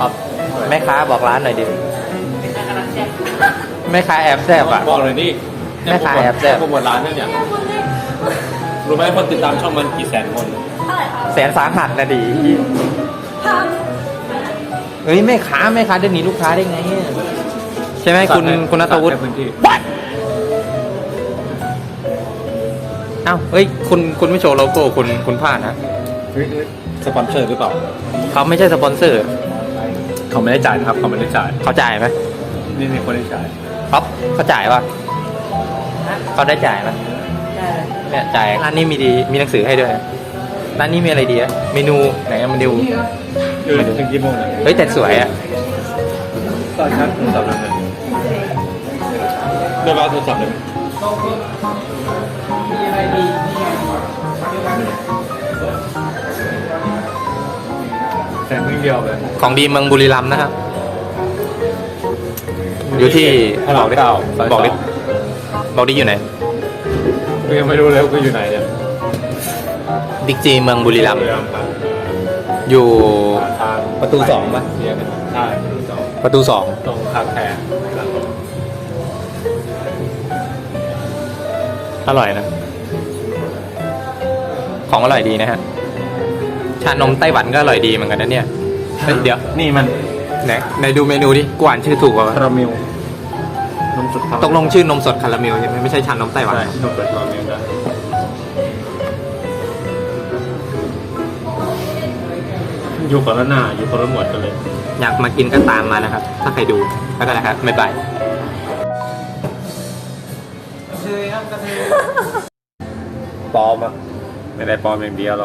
ครับ แม่ค้าบอกร้านหน่อยดิแม่ค้าแอบแซบอะ บอกเลยนี่แม่ค้าแอบแซ่บโปรโมทร้านเนี่ยรู้ไหมคนติดตามช่องมันกี่แสนคนแสนสาหัสนะดิเฮ้ยแม่ค้าแม่ค้าเดินหนีลูกค้าได้ไงอะใช่ไหมคุณคุณนัทวุฒิในพื้นที่เอ้าเฮ้ยคุณคุณไม่โชว์โลโก้คุณคุณพลาดนะเฮ้ยสปอนเซอร์หรือเปล่าเขาไม่ใช่สปอนเซอร์ เขาไม่ได้จ่ายนะครับเขาไม่ได้จ่าย เขาจ่ายไหมนี่มีคนได้จ่ายเขาเขาจ่ายป่ะเขาได้จ่ายไหมเนี่ยจ่ายร้านนี้มีดีมีหนังสือให้ด้วยร้านนี้มีอะไรดีอะเมนูไหนอะเมนูคือถึงกี่โมงเนี่ยเฮ้ยแต่สวยอะตอนชัดโทรศัพท์เลยไหมเดี๋ยวเราโทรศัพท์เลยไหม แสนเดียวเลยของดีเมืองบุรีรัมย์นะครับ อยู่ที่พระรามเก้าซยบอกดิสงบอกดิอยู่ไหนกูยังไม่รู้เลยว่ากูอยู่ไหนเนี่ยบิ๊กซีเมืองบุรีรัมย์บุรีรัมย์ครับอยู่ทางประตูสองปะเสียกันใช่ประตูสองประตูสองตรงคาแคร์อร่อยนะ ของอร่อยดีนะฮะ ชานมไต้หวันก็อร่อยดีเหมือนกันนะเนี่ยเฮ้ยเดี๋ยวนี่มันไหนไหนดูเมนูดิกวอ่านชื่อถูกป่าวะคาราเมลนมสดตกลงชื่อนมสดคาราเมลใช่ไหมไม่ใช่ชานมไต้หวันใช่นมสดคาราเมลได้อยู่คนละหน้าอยู่คนละหมวดกันเลย อยากมากินก็ตามมานะครับ ถ้าใครดูแล้วกันนะครับไม่ไปปลอมอะไม่ได้ปลอมอย่างเดียวหรอก